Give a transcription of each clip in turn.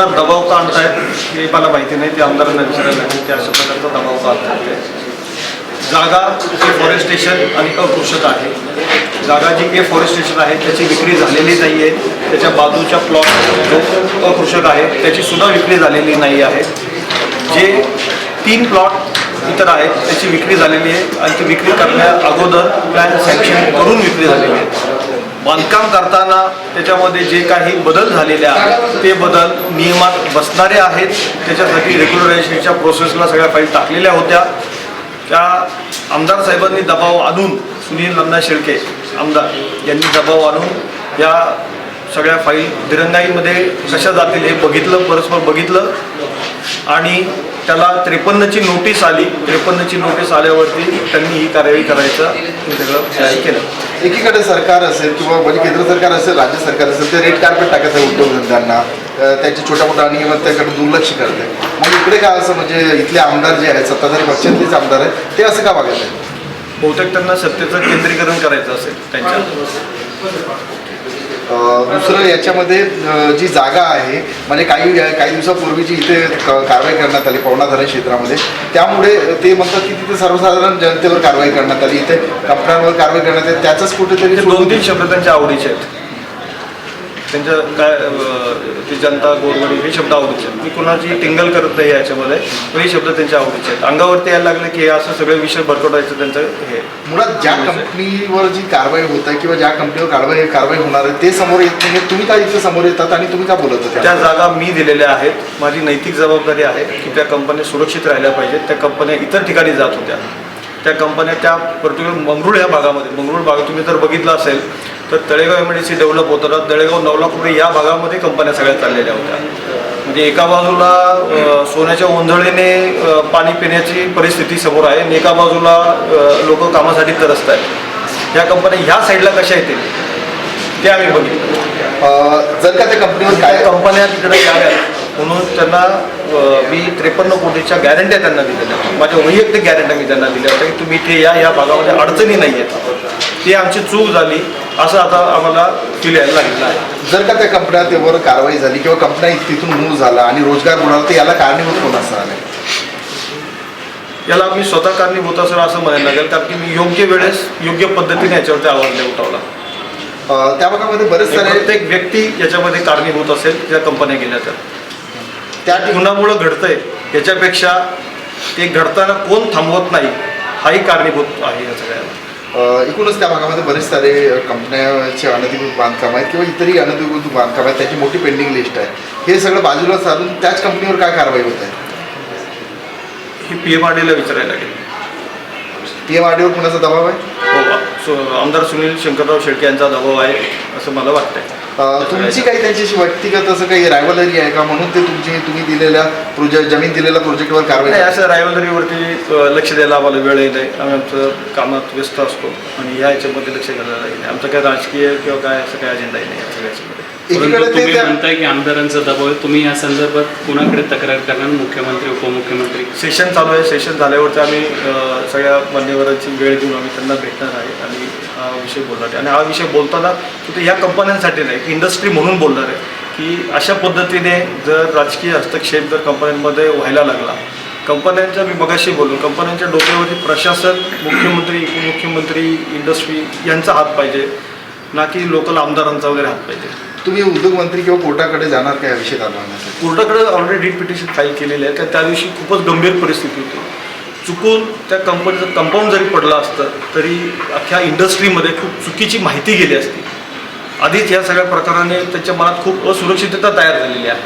आमदार दबाव का आणतायत हे? मला माहिती नाही ते आमदारांना विचारायला लागेल की अशा प्रकारचा दबाव का आणतायत ते. जागा फॉरेस्ट फॉरेस्टेशन आणि अकृषक आहे. जागा जी ए फॉरेस्टेशन आहे त्याची विक्री झालेली नाही आहे त्याच्या बाजूच्या प्लॉट जो अकृषक आहे त्याची सुद्धा विक्री झालेली नाही आहे. जे तीन प्लॉट इतर आहेत त्याची विक्री झालेली आहे. आणि ती विक्री करण्या अगोदर प्लॅन सँक्शन करून विक्री झालेली आहे. बांधकाम करताना त्याच्यामध्ये जे काही बदल झालेले आहेत ते बदल नियमात बसणारे आहेत. त्याच्यासाठी रेग्युलरायझेशनच्या प्रोसेसला सगळ्या फाईल टाकलेल्या होत्या. त्या आमदार साहेबांनी दबाव आणून सुनील नंदा शेळके आमदार यांनी दबाव आणून या सगळ्या फाईल दिरंगाईमध्ये कशा जातील हे बघितलं परस्पर बघितलं. आणि त्याला त्रेपन्नची नोटीस आली. त्रेपन्नची नोटीस आल्यावरती त्यांनी ही कार्यवाही करायचं सगळं तयारी केलं. एकीकडे सरकार असेल किंवा म्हणजे केंद्र सरकार असेल राज्य सरकार असेल ते रेड कार्पेट टाकत आहे उद्योगधंद्यांना. त्यांची छोट्या मोठ्या अनियमिततेकडे दुर्लक्ष करते. मग इकडे काय असं म्हणजे इथले आमदार जे आहेत सत्ताधारी पक्षातलेच आमदार आहेत ते असं का वागत आहेत? बहुतेक त्यांना सत्तेचं केंद्रीकरण करायचं असेल त्यांच्या. दुसरं याच्यामध्ये जी जागा आहे म्हणजे काही काही दिवसापूर्वी जी इथे क- कारवाई करण्यात आली पवना धरण क्षेत्रामध्ये त्यामुळे ते म्हणतात की तिथे सर्वसाधारण जनतेवर कारवाई करण्यात आली. इथे कंपन्यांवर कारवाई करण्यात आली. त्याचंच कुठेतरी दोन तीन शब्द त्यांच्या आवडीचे आहेत. त्यांच्या काय ती जनता गोरगरी हे शब्द आवडीचे आहेत. मी कुणाची टिंगल करत नाही याच्यामध्ये पण हे शब्द त्यांच्या आवडीचे आहेत. अंगावरती यायला लागले की हे असं सगळे विषय भरकटायचं त्यांचं हे. मुळात ज्या कंपनीवर जी कारवाई होत आहे किंवा ज्या कंपनीवर कारवाई कारवाई होणार आहे ते समोर येत नाही. तुम्ही का इथे समोर येतात आणि तुम्ही का बोलत होता? त्या जागा मी दिलेल्या आहेत. माझी नैतिक जबाबदारी आहे की त्या कंपन्या सुरक्षित राहिल्या पाहिजेत. त्या कंपन्या इतर ठिकाणी जात होत्या. त्या कंपन्या त्या पर्टिक्युलर मंगरूळ या भागामध्ये मंगरूळ भाग तुम्ही जर बघितलं असेल तर Talegaon M D C develop होताना तळेगाव नवलाखुर्डी या भागामध्ये कंपन्या सगळ्या चाललेल्या होत्या. म्हणजे एका बाजूला सोन्याच्या ओंधळीने पाणी पिण्याची परिस्थिती समोर आहे आणि एका बाजूला लोक कामासाठी तरसत आहेत. ह्या कंपन्या ह्या साईडला कशा येतील? ते आम्ही बघितलं. जर का त्या कंपनीवर काय कंपन्या तिकडे म्हणून त्यांना मी त्रेपन्न कोटीच्या गॅरंट्या त्यांना दिलेल्या. माझ्या वैयक्तिक गॅरंट्या मी त्यांना दिल्या होत्या की तुम्ही इथे या या भागामध्ये अडचणी नाही आहेत ती आमची चूक झाली असं आता आम्हाला फील यायला लागलेलं आहे. जर का त्या कंपन्यावर कारवाई झाली किंवा कंपन्या तिथून मूव्ह झाला आणि रोजगार बुडाला तर याला कारणीभूत कोण असणार आहे? याला मी स्वतः कारणीभूत असेल असं म्हणायला लागेल कारण की मी योग्य वेळेस योग्य पद्धतीने याच्यावरती आवाज नाही उठवला त्या भागामध्ये बरेच सारे प्रत्येक व्यक्ती याच्यामध्ये कारणीभूत असेल ज्या कंपन्या गेल्या तर. त्या कुणामुळं घडतंय. याच्यापेक्षा ते घडताना कोण थांबवत नाही हाही कारणीभूत आहे या सगळ्याला एकूणच त्या भागामध्ये बरेच सारे कंपन्याचे अनधिकृत बांधकाम आहेत किंवा इतरही अनधिकृत बांधकाम आहेत त्याची मोठी पेंडिंग लिस्ट आहे. हे सगळं बाजूला सारून त्याच कंपनीवर काय कारवाई होत आहे? ही पी एम आर डीला विचारायला लागेल. पी एम आर डीवर कुणाचा दबाव आहे? हो सो आमदार सुनील शंकरराव शेळके यांचा दबाव आहे असं मला वाटतंय. तुमची काही त्यांच्याशी व्यक्तिगत असं काही रायवलरी आहे का? म्हणून ते तुमची तुम्ही दिलेल्या प्रोजेक्ट जमीन दिलेल्या प्रोजेक्टवर कारवाई नाही? असं रायवलरीवरती अ, लक्ष द्यायला आम्हाला वेळही नाही. आम्ही आमचं कामात व्यस्त असतो आणि ह्या याच्यामध्ये लक्ष घालायला आमचं काय राजकीय किंवा काय असं काही अजेंडाही नाही या सगळ्याच्यामध्ये एकीकडे ते त्या- म्हणताय की आमदारांचा दबाव आहे. तुम्ही या संदर्भात कुणाकडे तक्रार करणार? मुख्यमंत्री उपमुख्यमंत्री? सेशन चालू आहे. सेशन झाल्यावरती आम्ही अ, सगळ्या मान्यवरांची वेळ घेऊन आम्ही त्यांना भेटणार आहे आणि हा विषय बोलणार आहे. आणि हा विषय बोलताना फक्त या कंपन्यांसाठी नाही इंडस्ट्री म्हणून बोलणार आहे की अशा पद्धतीने जर राजकीय हस्तक्षेप जर कंपन्यांमध्ये व्हायला लागला कंपन्यांच्या मी मगाशी बोललो कंपन्यांच्या डोक्यावरती प्रशासन मुख्यमंत्री उपमुख्यमंत्री इंडस्ट्री यांचा हात पाहिजे ना की लोकल आमदारांचा वगैरे हात पाहिजे. तुम्ही उद्योगमंत्री किंवा कोर्टाकडे जाणार काय विषय चालवण्यासाठी कोर्टाकडे ऑलरेडी रिट पिटिशन फाईल केलेली आहे कारण त्या दिवशी खूपच गंभीर परिस्थिती होती. चुकून त्या कंपनीचं कंपाऊंड जरी पडलं असतं तरी अख्ख्या इंडस्ट्रीमध्ये खूप चुकीची माहिती गेली असती. आधीच या सगळ्या प्रकाराने त्याच्या मनात खूप असुरक्षितता तयार झालेली आहे.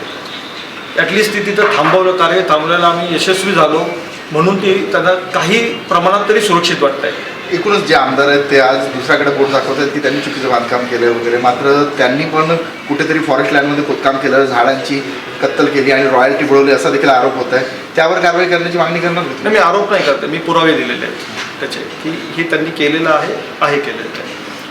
ॲटलिस्ट ती तिथं थांबवलं कार्य थांबवायला आम्ही यशस्वी झालो. म्हणून ती त्यांना काही प्रमाणात तरी सुरक्षित वाटत आहे एकूणच जे आमदार आहेत ते आज दुसऱ्याकडे बोट दाखवत आहेत की त्यांनी चुकीचं बांधकाम केलं वगैरे. मात्र त्यांनी पण कुठेतरी फॉरेस्ट लँडमध्ये खोदकाम केलं झाडांची कत्तल केली आणि रॉयल्टी बुडवली असा देखील आरोप होत आहे. त्यावर कारवाई करण्याची मागणी करणार होती नाही मी आरोप नाही करते मी पुरावे दिलेले आहेत. त्याचे की हे त्यांनी केलेलं आहे आहे केलेलं आहे.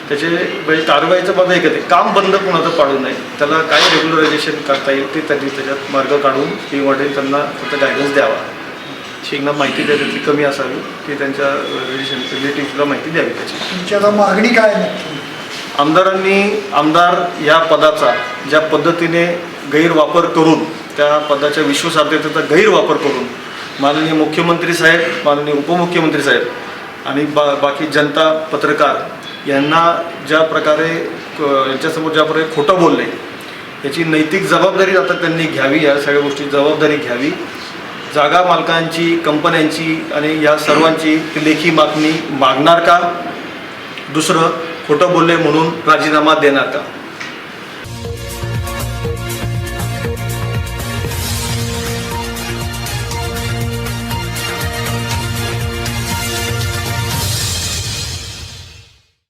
त्याचे म्हणजे कारवाईचं माझं एक आहे. काम बंद कोणाचं पाडू नये. त्याला काय रेग्युलरायझेशन करता येईल ते त्यांनी त्याच्यात मार्ग काढून ती वाटेल त्यांना फक्त गायडन्स द्यावा. शिंगणा माहिती त्याच्यातली कमी असावी. ती त्यांच्या रिलेशन रिलेटिव्हला माहिती द्यावी त्याची. तुमची आता मागणी काय नक्की आमदारांनी आमदार या पदाचा ज्या पद्धतीने गैरवापर करून त्या त्या पदाच्या विश्वासार्हतेचा गैरवापर करून माननीय मुख्यमंत्री साहेब माननीय उपमुख्यमंत्री साहेब आणि बा बाकी जनता पत्रकार यांना ज्या प्रकारे क- यांच्यासमोर ज्या प्रकारे खोटं बोलले याची नैतिक जबाबदारी आता त्यांनी घ्यावी या सगळ्या गोष्टी जबाबदारी घ्यावी. जागा मालकांची कंपन्यांची आणि या सर्वांची ती लेखी मागणी मागणार का? दुसरं खोटं बोलले म्हणून राजीनामा देणार का?